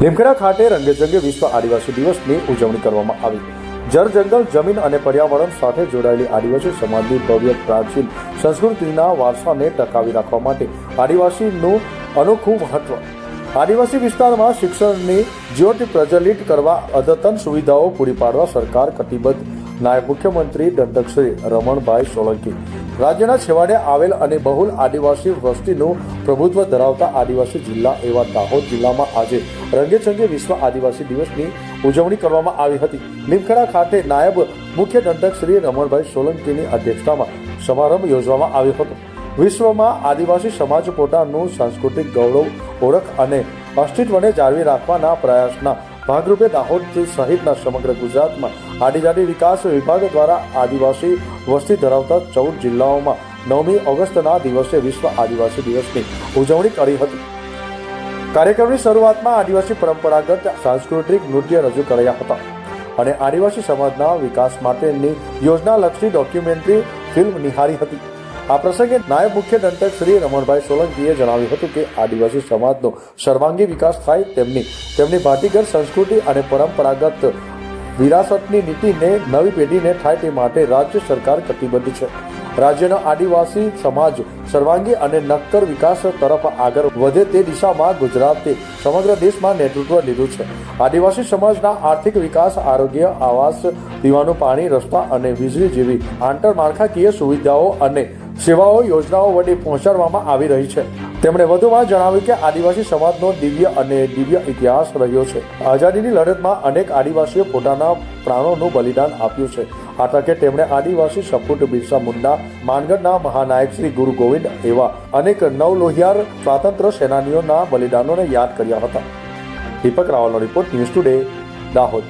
લીમખેડા ખાતે રંગેચંગે વિશ્વ આદિવાસી દિવસની ઉજવણી કરવામાં આવી. જળ જંગલ, જમીન અને પર્યાવરણ સાથે જોડાયેલી આદિવાસી સમાજની ભવ્ય પ્રાચીન સંસ્કૃતિના વારસાને ટકાવી રાખવા માટે આદિવાસીનું અનોખું મહત્વ. આદિવાસી વિસ્તારમાં શિક્ષણની જ્યોત પ્રજ્વલિત કરવા અદ્યતન સુવિધાઓ પૂરી પાડવા સરકાર કટિબદ્ધ. નાયબ મુખ્યમંત્રી દંડકશ્રી રમણભાઈ સોલંકી રાજ્યના છેવાડે આવેલ અને બહુલ આદિવાસી વસ્તીનું પ્રભુત્વ ધરાવતા આદિવાસી જિલ્લા એવા દાહોદ જિલ્લામાં આજે રંગેચંગે વિશ્વ આદિવાસી દિવસની ઉજવણી કરવામાં આવી હતી. લીમખેડા ખાતે નાયબ મુખ્ય દંડક શ્રી રમણભાઈ સોલંકીની અધ્યક્ષતામાં સમારંભ યોજવામાં આવ્યો હતો. વિશ્વમાં આદિવાસી સમાજ પોતાનું સાંસ્કૃતિક ગૌરવ, ઓળખ અને અસ્તિત્વને જાળવી રાખવાના પ્રયાસના ભાગરૂપે દાહોદ સહિતના સમગ્ર ગુજરાતમાં આદિજાતિ વિકાસ વિભાગ દ્વારા આદિવાસી વસ્તી ધરાવતા ચૌદ જિલ્લાઓમાં નવમી ઓગસ્ટના દિવસે વિશ્વ આદિવાસી દિવસની ઉજવણી કરી હતી. કાર્યક્રમની શરૂઆતમાં આદિવાસી પરંપરાગત સાંસ્કૃતિક નૃત્ય રજૂ કર્યા હતા અને આદિવાસી સમાજના વિકાસ માટેની યોજનાલક્ષી ડોક્યુમેન્ટરી ફિલ્મ નિહાળી હતી. આ પ્રસંગે નાયબ મુખ્ય દંડક શ્રી રમણભાઈ સોલંકીએ જણાવ્યું હતું કે આદિવાસી સમાજનો સર્વાંગી વિકાસ થાય તેમની તેમની ભાતીગર સંસ્કૃતિ અને પરંપરાગત વિરાસતની નીતિને નવી પેઢીને થાય તે માટે રાજ્ય સરકાર કટિબદ્ધ છે. રાજ્યનો આદિવાસી સમાજ સર્વાંગી અને નક્કર વિકાસ તરફ આગળ વધે તે દિશામાં ગુજરાતે સમગ્ર દેશમાં નેતૃત્વ લીધું છે. આદિવાસી સમાજના આર્થિક વિકાસ, આરોગ્ય, આવાસ, પીવાનું પાણી, રસ્તા અને વીજળી જેવી આંતરમાળખાકીય સુવિધાઓ અને સેવાઓ, યોજનાઓ વડે પહોંચાડવામાં આવી રહી છે. તેમણે વધુમાં જણાવ્યું કે આદિવાસી સમાજનો દિવ્ય અને દિવ્ય ઇતિહાસ રહ્યો છે. આઝાદીની લડતમાં અનેક આદિવાસીઓ પોતાના પ્રાણોનું બલિદાન આપ્યું છે. આ તકે તેમણે આદિવાસી સપૂત બિરસા મુંડા, માનગઢના મહાનાયક શ્રી ગુરુ ગોવિંદ એવા અનેક નવલોહિયાર સ્વાતંત્ર્ય સેનાનીઓના બલિદાનોને યાદ કર્યા હતા. દીપક રાવલનો રિપોર્ટ ન્યૂઝ ટુડે, દાહોદ.